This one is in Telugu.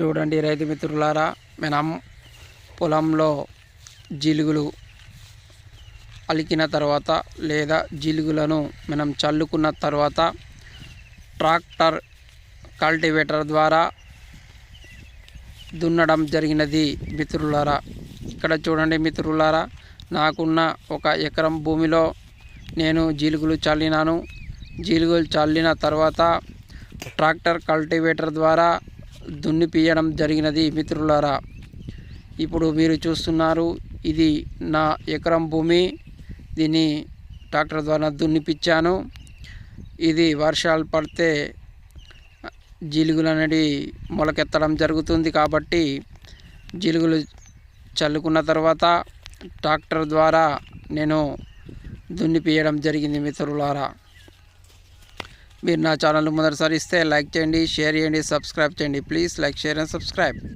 చూడండి రైతు మిత్రులారా మనం పొలంలో జిలుగులు అలికిన తర్వాత లేదా జిలుగులను మనం చల్లుకున్న తర్వాత ట్రాక్టర్ కల్టివేటర్ ద్వారా దున్నడం జరిగినది మిత్రులారా. ఇక్కడ చూడండి మిత్రులారా నాకున్న ఒక ఎకరం భూమిలో నేను జీలుగులు చల్లినాను. జీలుగులు చల్లిన తర్వాత ట్రాక్టర్ కల్టివేటర్ ద్వారా దున్నిపియడం జరిగినది మిత్రులారా. ఇప్పుడు మీరు చూస్తున్నారు ఇది నా ఎకరం భూమి. దీన్ని ట్రాక్టర్ ద్వారా దున్నిపించాను ఇది వర్షాలు పడితే జీలుగులు అనేది మొలకెత్తడం జరుగుతుంది కాబట్టి జీలుగులు చల్లుకున్న తర్వాత ట్రాక్టర్ ద్వారా నేను దున్నిపియడం జరిగింది మిత్రులారా. మీరు నా ఛానల్ మొదటిసారి ఇస్తే లైక్ చేయండి షేర్ చేయండి సబ్స్క్రైబ్ చేయండి. Please like share and subscribe.